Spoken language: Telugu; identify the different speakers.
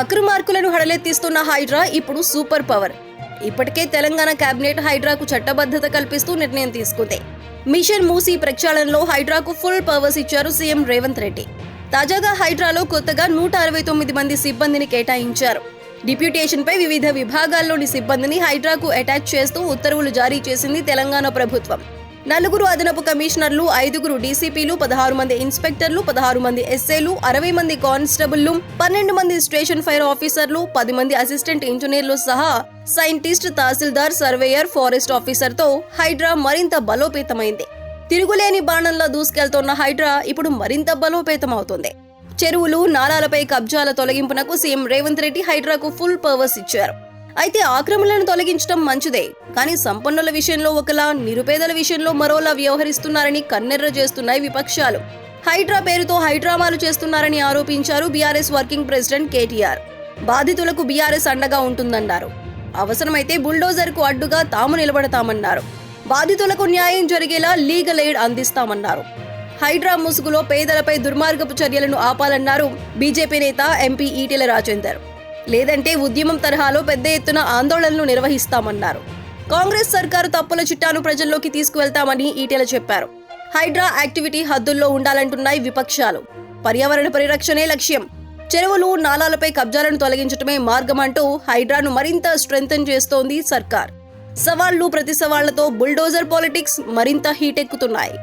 Speaker 1: అక్రమార్కులను హడలెత్తిస్తున్న హైడ్రా ఇప్పుడు సూపర్ పవర్. ఇప్పటికే తెలంగాణ కేబినెట్ హైడ్రాకు చట్టబద్ధత కల్పిస్తూ నిర్ణయం తీసుకుంది. మిషన్ మూసీ ప్రక్షాళనలో హైడ్రాకు ఫుల్ పవర్స్ ఇచ్చారు సీఎం రేవంత్ రెడ్డి. తాజాగా హైడ్రాలో కొత్తగా నూట అరవై తొమ్మిది మంది సిబ్బందిని కేటాయించారు. డిప్యూటేషన్పై వివిధ విభాగాల్లోని సిబ్బందిని హైడ్రాకు అటాచ్ చేస్తూ ఉత్తర్వులు జారీ చేసింది తెలంగాణ ప్రభుత్వం. నలుగురు అదనపు కమిషనర్లు ఐదుగురు డీసీపీలు పదహారు మంది ఇన్స్పెక్టర్లు పదహారు మంది ఎస్ఏలు అరవై మంది కానిస్టేబుల్లు పన్నెండు మంది స్టేషన్ ఫైర్ ఆఫీసర్లు పది మంది అసిస్టెంట్ ఇంజనీర్లు సహా సైంటిస్ట్ తహసీల్దార్ సర్వేయర్ ఫారెస్ట్ ఆఫీసర్తో హైడ్రా మరింత బలోపేతమైంది. తిరుగులేని బాణంలా దూసుకెళ్తోన్న హైడ్రా ఇప్పుడు మరింత బలోపేతమవుతుంది. చెరువులు నాలాలపై కబ్జాల తొలగింపునకు సీఎం రేవంత్ రెడ్డి హైడ్రాకు ఫుల్ పవర్స్ ఇచ్చారు. అయితే ఆక్రమణలను తొలగించడం మంచిదే. కానీ సంపన్నుల విషయంలో ఒకలా నిరుపేదల విషయంలో మరోలా వ్యవహరిస్తున్నారని కన్నెర్ర చేస్తున్నాయి విపక్షాలు. హైడ్రా పేరుతో హైడ్రామాలు చేస్తున్నారని ఆరోపించారు బీఆర్ఎస్ వర్కింగ్ ప్రెసిడెంట్ కేటీఆర్. బాధితులకు బీఆర్ఎస్ అండగా ఉంటుందన్నారు. అవసరమైతే బుల్డోజర్కు అడ్డుగా తాము నిలబడతామన్నారు. బాధితులకు న్యాయం జరిగేలా లీగల్ ఎయిడ్ అందిస్తామన్నారు. హైడ్రా ముసుగులో పేదలపై దుర్మార్గపు చర్యలను ఆపాలన్నారు బీజేపీ నేత ఎంపీ ఈటెల రాజేందర్. లేదంటే ఉద్యమం తరహాలో పెద్ద ఎత్తున ఆందోళనలు నిర్వహిస్తామన్నారు. కాంగ్రెస్ సర్కారు తప్పుల చిట్టాను ప్రజల్లోకి తీసుకువెళ్తామని ఈటెల చెప్పారు. హైడ్రా యాక్టివిటీ హద్దుల్లో ఉండాలంటున్నాయి విపక్షాలు. పర్యావరణ పరిరక్షణే లక్ష్యం. చెరువులు నాలాలపై కబ్జాలను తొలగించడమే మార్గమంటూ హైడ్రాను మరింత స్ట్రెంగ్తన్ చేస్తోంది సర్కార్. సవాళ్ళు ప్రతి సవాళ్ళతో బుల్డోజర్ పాలిటిక్స్ మరింత హీటెక్కుతున్నాయి.